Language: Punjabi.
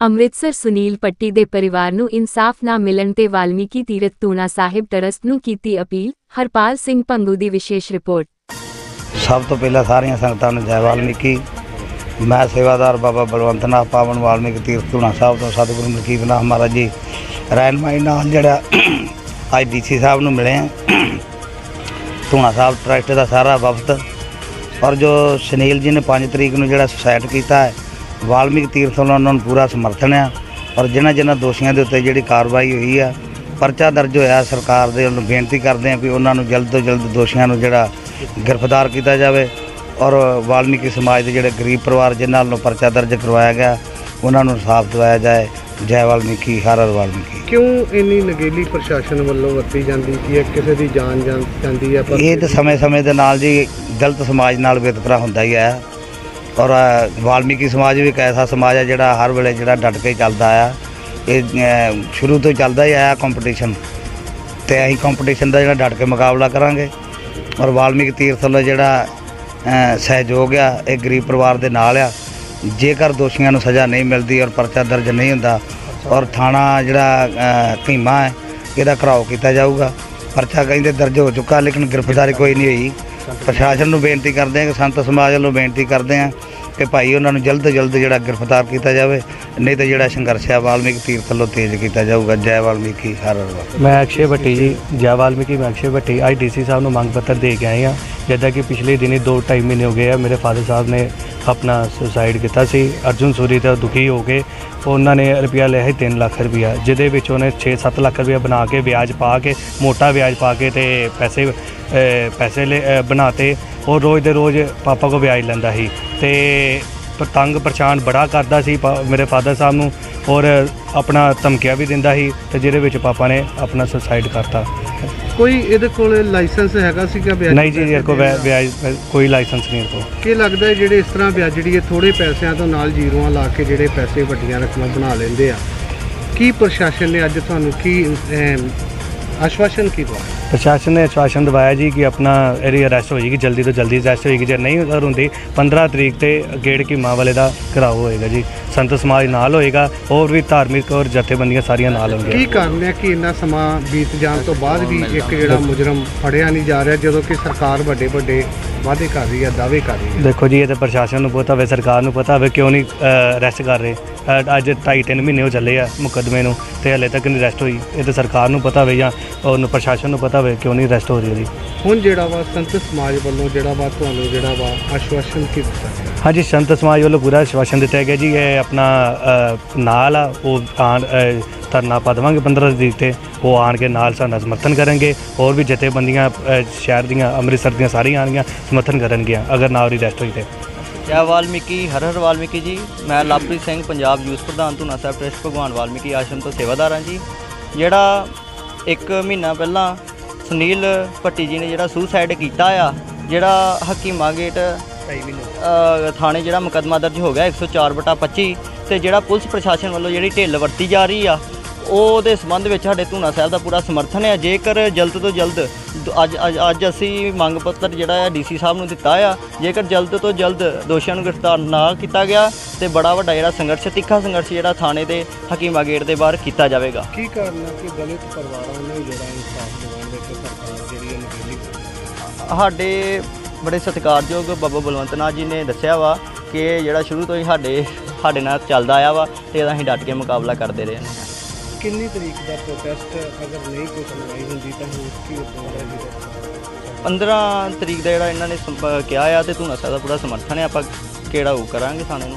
ਅੰਮ੍ਰਿਤਸਰ ਸੁਨੀਲ ਪੱਟੀ ਦੇ ਪਰਿਵਾਰ ਨੂੰ ਇਨਸਾਫ ਨਾ ਮਿਲਣ ਤੇ ਵਾਲਮੀਕੀ ਤੀਰਥ ਤੂਣਾ ਸਾਹਿਬ ਟਰਸਟ ਨੂੰ ਕੀਤੀ ਅਪੀਲ, ਹਰਪਾਲ ਸਿੰਘ ਪੰਗੂ ਦੀ ਵਿਸ਼ੇਸ਼ ਰਿਪੋਰਟ। ਸਭ ਤੋਂ ਪਹਿਲਾਂ ਸਾਰੀਆਂ ਸੰਗਤਾਂ ਨੂੰ ਜੈ ਵਾਲਮੀਕੀ। ਮੈਂ ਸੇਵਾਦਾਰ ਬਾਬਾ ਬਲਵੰਤ ਨਾਥ ਪਾਵਨ ਵਾਲਮੀਕੀ ਤੀਰਥ ਧੂਣਾ ਸਾਹਿਬ ਤੋਂ ਸਤਿਗੁਰੂ ਮਲਕੀਤ ਨਾਥ ਮਹਾਰਾਜ ਜੀ ਰਹਿਨਮਾਈ ਨਾਲ ਜਿਹੜਾ ਅੱਜ ਡੀਸੀ ਸਾਹਿਬ ਨੂੰ ਮਿਲੇ ਆ ਧੂਣਾ ਸਾਹਿਬ ਟਰਸਟ ਦਾ ਸਾਰਾ ਵਫਦ। ਔਰ ਜੋ ਸੁਨੀਲ ਜੀ ਨੇ 5 ਤਰੀਕ ਨੂੰ ਜਿਹੜਾ ਸੁਸਾਇਡ ਕੀਤਾ ਹੈ ਵਾਲਮੀਕੀ ਤੀਰਥ ਵੱਲੋਂ ਉਹਨਾਂ ਨੂੰ ਪੂਰਾ ਸਮਰਥਨ ਆ ਔਰ ਜਿਨ੍ਹਾਂ ਜਿਨ੍ਹਾਂ ਦੋਸ਼ੀਆਂ ਦੇ ਉੱਤੇ ਜਿਹੜੀ ਕਾਰਵਾਈ ਹੋਈ ਆ ਪਰਚਾ ਦਰਜ ਹੋਇਆ ਸਰਕਾਰ ਦੇ ਵੱਲੋਂ ਬੇਨਤੀ ਕਰਦੇ ਆ ਕਿ ਉਹਨਾਂ ਨੂੰ ਜਲਦ ਤੋਂ ਜਲਦ ਦੋਸ਼ੀਆਂ ਨੂੰ ਜਿਹੜਾ ਗ੍ਰਿਫਤਾਰ ਕੀਤਾ ਜਾਵੇ ਔਰ ਵਾਲਮੀਕੀ ਸਮਾਜ ਦੇ ਜਿਹੜੇ ਗਰੀਬ ਪਰਿਵਾਰ ਜਿਨ੍ਹਾਂ ਵੱਲੋਂ ਪਰਚਾ ਦਰਜ ਕਰਵਾਇਆ ਗਿਆ ਉਹਨਾਂ ਨੂੰ ਇਨਸਾਫ ਦਿਵਾਇਆ ਜਾਏ। ਜੈ ਵਾਲਮੀਕੀ ਹਰ ਹਰ ਵਾਲਮੀਕੀ। ਕਿਉਂ ਇੰਨੀ ਨਗੇਲੀ ਪ੍ਰਸ਼ਾਸਨ ਵੱਲੋਂ ਵਰਤੀ ਜਾਂਦੀ ਕਿ ਕਿਸੇ ਦੀ ਜਾਨ ਜਾਂ- ਜਾਂਦੀ ਹੈ? ਪਰ ਇਹ ਤਾਂ ਸਮੇਂ-ਸਮੇਂ ਦੇ ਨਾਲ ਜੀ ਦਲਿਤ ਸਮਾਜ ਨਾਲ ਵਿਤਕਰਾ ਹੁੰਦਾ ਹੀ ਹੈ ਔਰ ਵਾਲਮੀਕੀ ਸਮਾਜ ਵੀ ਇੱਕ ਐਸਾ ਸਮਾਜ ਹੈ ਜਿਹੜਾ ਹਰ ਵੇਲੇ ਜਿਹੜਾ ਡਟ ਕੇ ਚੱਲਦਾ ਆ। ਇਹ ਸ਼ੁਰੂ ਤੋਂ ਚੱਲਦਾ ਹੀ ਆਇਆ ਕੰਪੀਟੀਸ਼ਨ ਤੇ ਅਸੀਂ ਕੰਪੀਟੀਸ਼ਨ ਦਾ ਜਿਹੜਾ ਡਟ ਕੇ ਮੁਕਾਬਲਾ ਕਰਾਂਗੇ। ਔਰ ਵਾਲਮੀਕੀ ਤੀਰਥ ਵੱਲੋਂ ਜਿਹੜਾ ਸਹਿਯੋਗ ਆ ਇਹ ਗਰੀਬ ਪਰਿਵਾਰ ਦੇ ਨਾਲ ਆ। ਜੇਕਰ ਦੋਸ਼ੀਆਂ ਨੂੰ ਸਜ਼ਾ ਨਹੀਂ ਮਿਲਦੀ ਔਰ ਪਰਚਾ ਦਰਜ ਨਹੀਂ ਹੁੰਦਾ ਔਰ ਥਾਣਾ ਜਿਹੜਾ ਭੀਮਾ ਹੈ ਇਹਦਾ ਘਰਾਓ ਕੀਤਾ ਜਾਊਗਾ। ਪਰਚਾ ਕਹਿੰਦੇ ਦਰਜ ਹੋ ਚੁੱਕਾ ਲੇਕਿਨ ਗ੍ਰਿਫਤਾਰੀ ਕੋਈ ਨਹੀਂ ਹੋਈ। ਪ੍ਰਸ਼ਾਸਨ ਨੂੰ ਬੇਨਤੀ ਕਰਦੇ ਹਾਂ ਕਿ ਸੰਤ ਸਮਾਜ ਵੱਲੋਂ ਬੇਨਤੀ ਕਰਦੇ ਹਾਂ ਕਿ ਭਾਈ ਉਹਨਾਂ ਨੂੰ ਜਲਦ ਤੋਂ ਜਲਦ ਜਿਹੜਾ ਗ੍ਰਿਫਤਾਰ ਕੀਤਾ ਜਾਵੇ, ਨਹੀਂ ਤਾਂ ਜਿਹੜਾ ਸੰਘਰਸ਼ ਹੈ ਵਾਲਮੀਕੀ ਤੀਰਥ ਵੱਲੋਂ ਤੇਜ਼ ਕੀਤਾ ਜਾਊਗਾ। ਜੈ ਵਾਲਮੀਕੀ, ਹਰ ਹਰ ਮੈਂ ਅਕਸ਼ੇ ਭੱਟੀ ਜੀ, ਜੈ ਵਾਲਮੀਕੀ, ਮੈਂ ਅਕਸ਼ੇ ਭੱਟੀ। ਅੱਜ ਡੀਸੀ ਸਾਹਿਬ ਨੂੰ ਮੰਗ ਪੱਤਰ ਦੇ ਕੇ ਆਏ ਹਾਂ, ਜਿੱਦਾਂ ਕਿ ਪਿਛਲੇ ਦਿਨੀ 2.5 ਮਹੀਨੇ ਹੋ ਗਏ ਆ, ਮੇਰੇ ਫਾਦਰ ਸਾਹਿਬ ਨੇ ਆਪਣਾ ਸੁਸਾਈਡ ਕੀਤਾ ਸੀ। ਅਰਜੁਨ ਸੂਰੀ ਤੋਂ ਦੁਖੀ ਹੋ ਕੇ ਉਹਨਾਂ ਨੇ ਰੁਪਿਆ ਲਿਆ ਸੀ 3 ਲੱਖ ਰੁਪਿਆ ਜਿਹਦੇ ਵਿੱਚ ਉਹਨੇ 6-7 ਲੱਖ ਰੁਪਿਆ ਬਣਾ ਕੇ ਵਿਆਜ ਪਾ ਕੇ, ਮੋਟਾ ਵਿਆਜ ਪਾ ਕੇ ਤੇ ਪੈਸੇ ਪੈਸੇ ਲੈ- ਅ, ਬਣਾਤੇ ਉਹ ਰੋਜ਼ ਦੇ ਰੋਜ਼ ਪਾਪਾ ਕੋ ਵਿਆਜ ਲੈਂਦਾ ਸੀ। ਤੇ ਪਤੰਗ ਪਰੇਸ਼ਾਨ ਬੜਾ ਕਰਦਾ ਸੀ ਪਾ- ਮੇਰੇ ਫਾਦਰ ਸਾਹਿਬ ਨੂੰ ਔਰ ਆਪਣਾ ਧਮਕੀਆਂ ਵੀ ਦਿੰਦਾ ਸੀ ਤੇ ਜਿਹਦੇ ਵਿੱਚ ਪਾਪਾ ਨੇ ਆਪਣਾ ਸੁਸਾਈਡ ਕਰਤਾ। ਕੋਈ ਇਹਦੇ ਕੋਲ ਲਾਇਸੈਂਸ ਹੈਗਾ ਸੀਗਾ ਵਿਆਜ ਨਹੀਂ ਜੀ ਇਹ ਕੋ ਵਿਆਜ ਕੋਈ ਲਾਇਸੈਂਸ ਨਹੀਂ ਕੋ ਕੀ ਲੱਗਦਾ ਹੈ ਜਿਹੜੇ ਇਸ ਤਰ੍ਹਾਂ ਵਿਆਜੜੀਏ ਥੋੜੇ ਪੈਸਿਆਂ ਤੋਂ ਨਾਲ ਜ਼ੀਰੋਆਂ ਲਾ ਕੇ ਜਿਹੜੇ ਪੈਸੇ ਵੱਡੀਆਂ ਰਕਮਾਂ ਬਣਾ ਲੈਂਦੇ ਆ? ਕੀ ਪ੍ਰਸ਼ਾਸਨ ਨੇ ਅੱਜ ਤੁਹਾਨੂੰ ਕੀ ਅਮ, ਆਸ਼ਵਾਸਨ ਕੀ ਦਵਾਇਆ ਪ੍ਰਸ਼ਾਸਨ ਨੇ ਆਸ਼ਵਾਸਨ ਦਿਵਾਇਆ ਜੀ ਕਿ ਆਪਣਾ ਇਹਦੀ ਅਰੈਸਟ ਹੋ ਜਾਏਗੀ ਜਲਦੀ ਤੋਂ ਜਲਦੀ ਅਰੈਸਟ ਹੋਏਗੀ। ਜੇ ਨਹੀਂ ਅਗਰ ਹੁੰਦੀ 15 ਤਰੀਕ ਤੇ ਗੇੜ ਕੀ ਮਾਂ ਵਾਲੇ ਦਾ ਘਰਾਓ ਹੋਏਗਾ ਜੀ। ਸੰਤ ਸਮਾਜ ਨਾਲ ਹੋਏਗਾ ਹੋਰ ਵੀ ਧਾਰਮਿਕ ਔਰ ਜਥੇਬੰਦੀਆਂ ਸਾਰੀਆਂ ਨਾਲ ਕੀ ਹੋਣਗੀਆਂ ਕਾਰਨ ਹੈ ਕਿ ਇੰਨਾ ਸਮਾਂ ਬੀਤ ਜਾਣ ਤੋਂ ਬਾਅਦ ਵੀ ਇੱਕ ਜਿਹੜਾ ਮੁਜਰਮ ਫੜਿਆ ਨਹੀਂ ਜਾ ਰਿਹਾ ਜਦੋਂ ਕਿ ਸਰਕਾਰ ਵੱਡੇ ਵੱਡੇ ਵਾਅਦੇ ਕਰ ਰਹੀ ਹੈ ਦਾਅਵੇ ਕਰ ਰਹੀ ਹੈ? ਦੇਖੋ ਜੀ ਇਹ ਤਾਂ ਪ੍ਰਸ਼ਾਸਨ ਨੂੰ ਪਤਾ ਹੋਵੇ ਸਰਕਾਰ ਨੂੰ ਪਤਾ ਹੋਵੇ ਕਿਉਂ ਨਹੀਂ ਅਰੈਸਟ ਕਰ ਰਹੇ? ਅ, ਅੱਜ 2.5 3 ਮਹੀਨੇ ਹੋ ਚੱਲੇ ਆ ਮੁਕੱਦਮੇ ਨੂੰ ਤੇ ਹਲੇ ਤੱਕ ਨਹੀਂ ਅਰੈਸਟ ਹੋਈ। ਇਹ ਤਾਂ ਸਰਕਾਰ ਨੂੰ ਪਤਾ ਹੋਵੇ ਜਾਂ ਉਹਨੂੰ ਪ੍ਰਸ਼ਾਸਨ ਨੂੰ ਪਤਾ ਹੋਵੇ ਕਿਉਂ ਨਹੀਂ ਅਰੈਸਟ ਹੋ ਰਹੀ ਉਹਦੀ। ਹੁਣ ਜਿਹੜਾ ਵਾ ਸੰਤ ਸਮਾਜ ਵੱਲੋਂ ਜਿਹੜਾ ਵਾ ਤੁਹਾਨੂੰ ਜਿਹੜਾ ਵਾ ਆਸ਼ਵਾਸਨ ਕੀ ਦਿੱਤਾ ਗਿਆ? ਹਾਂਜੀ ਸੰਤ ਸਮਾਜ ਵੱਲੋਂ ਪੂਰਾ ਆਸ਼ਵਾਸਨ ਦਿੱਤਾ ਗਿਆ ਜੀ। ਇਹ ਆਪਣਾ ਅ, ਨਾਲ ਆ ਉਹ ਆਣ ਅ, ਧਰਨਾ ਪਾ ਦੇਵਾਂਗੇ 15 ਤਰੀਕ ਤੇ। ਉਹ ਆਣ ਕੇ ਨਾਲ ਸਾਡਾ ਸਮਰਥਨ ਕਰਨਗੇ। ਹੋਰ ਵੀ ਜਥੇਬੰਦੀਆਂ ਅ, ਸ਼ਹਿਰ ਦੀਆਂ ਅੰਮ੍ਰਿਤਸਰ ਦੀਆਂ ਸਾਰੀਆਂ ਆਣਗੀਆਂ ਸਮਰਥਨ ਕਰਨਗੀਆਂ ਅਗਰ ਨਾ ਉਹਦੀ ਰੈਸਟ ਹੋਈ ਤੇ। ਜੈ ਵਾਲਮੀਕੀ ਹਰ ਹਰ ਵਾਲਮੀਕੀ ਜੀ। ਮੈਂ ਲਵਪ੍ਰੀਤ ਸਿੰਘ ਪੰਜਾਬ ਯੂਥ ਪ੍ਰਧਾਨ ਧੂਨਾ ਸਾਹਿਬ ਟਰਸਟ ਭਗਵਾਨ ਵਾਲਮੀਕੀ ਆਸ਼ਰਮ ਤੋਂ ਸੇਵਾਦਾਰ ਹਾਂ ਜੀ। ਜਿਹੜਾ ਇੱਕ ਮਹੀਨਾ ਪਹਿਲਾਂ ਸੁਨੀਲ ਭੱਟੀ ਜੀ ਨੇ ਜਿਹੜਾ ਸੁਸਾਈਡ ਕੀਤਾ ਆ ਜਿਹੜਾ ਹਕੀਮਾ ਗੇਟ ਥਾਣੇ ਜਿਹੜਾ ਮੁਕੱਦਮਾ ਦਰਜ ਹੋ ਗਿਆ 104 ਬਟਾ 25 ਤੇ ਜਿਹੜਾ ਪੁਲਿਸ ਪ੍ਰਸ਼ਾਸਨ ਵੱਲੋਂ ਜਿਹੜੀ ਢਿੱਲ ਵਰਤੀ ਜਾ ਰਹੀ ਆ ਉਹਦੇ ਸੰਬੰਧ ਵਿੱਚ ਸਾਡੇ ਧੂਨਾ ਸਾਹਿਬ ਦਾ ਪੂਰਾ ਸਮਰਥਨ ਹੈ। ਜੇਕਰ ਜਲਦ ਤੋਂ ਜਲਦ ਦ- ਅੱਜ ਅੱਜ- ਅਸੀਂ ਮੰਗ ਪੱਤਰ ਜਿਹੜਾ ਹੈ ਡੀਸੀ ਸਾਹਿਬ ਨੂੰ ਦਿੱਤਾ ਆ ਜੇਕਰ ਜਲਦ ਤੋਂ ਜਲਦ ਦੋਸ਼ੀਆਂ ਨੂੰ ਗ੍ਰਿਫਤਾਰ ਨਾ ਕੀਤਾ ਗਿਆ ਤੇ ਬੜਾ ਵੱਡਾ ਜਿਹੜਾ ਸੰਘਰਸ਼ ਤਿੱਖਾ ਸੰਘਰਸ਼ ਜਿਹੜਾ ਥਾਣੇ ਦੇ ਹਕੀਮਾ ਗੇਟ ਦੇ ਬਾਹਰ ਕੀਤਾ ਜਾਵੇਗਾ। ਕੀ ਕਾਰਨ ਹੈ ਕਿ ਦਲਿਤ ਪਰਿਵਾਰਾਂ ਨੂੰ ਜਿਹੜਾ ਇਨਸਾਫ ਦਿਵਾਉਣ ਵਿੱਚ ਸਰਕਾਰ ਜਿਹੜੀ ਹੈ ਨਕਲੀ ਸਾਡੇ ਬੜੇ ਸਤਿਕਾਰਯੋਗ ਬਾਬਾ ਬਲਵੰਤ ਨਾਥ ਜੀ ਨੇ ਦੱਸਿਆ ਵਾ ਕਿ ਜਿਹੜਾ ਸ਼ੁਰੂ ਤੋਂ ਹੀ ਸਾਡੇ ਸਾਡੇ ਨਾਲ ਚੱਲਦਾ ਆਇਆ ਵਾ ਤੇ ਇਹਦਾ ਅਸੀਂ ਡਟ ਕੇ ਮੁਕਾਬਲਾ ਕਰਦੇ ਰਹੇ ਹਾਂ। ਕਿੰਨੀ ਤਰੀਕ ਦਾ ਪ੍ਰੋਟੈਸਟ ਅਗਰ ਨਹੀਂ ਕੋਈ ਸੁਣਵਾਈ ਹੁੰਦੀ ਤਾਂ ਹੋਰ ਕੀ ਹੋਵੇਗਾ ਜੀ 15 ਤਰੀਕ ਦਾ ਜਿਹੜਾ ਇਹਨਾਂ ਨੇ ਸੰਪ- ਕਿਹਾ ਆ ਤੇ ਧੂਨਾ ਸਾਹਿਬ ਦਾ ਪੂਰਾ ਸਮਰਥਨ ਹੈ ਆਪਾਂ ਕਿਹੜਾ ਉਹ ਕਰਾਂਗੇ ਥਾਣੇ ਨੂੰ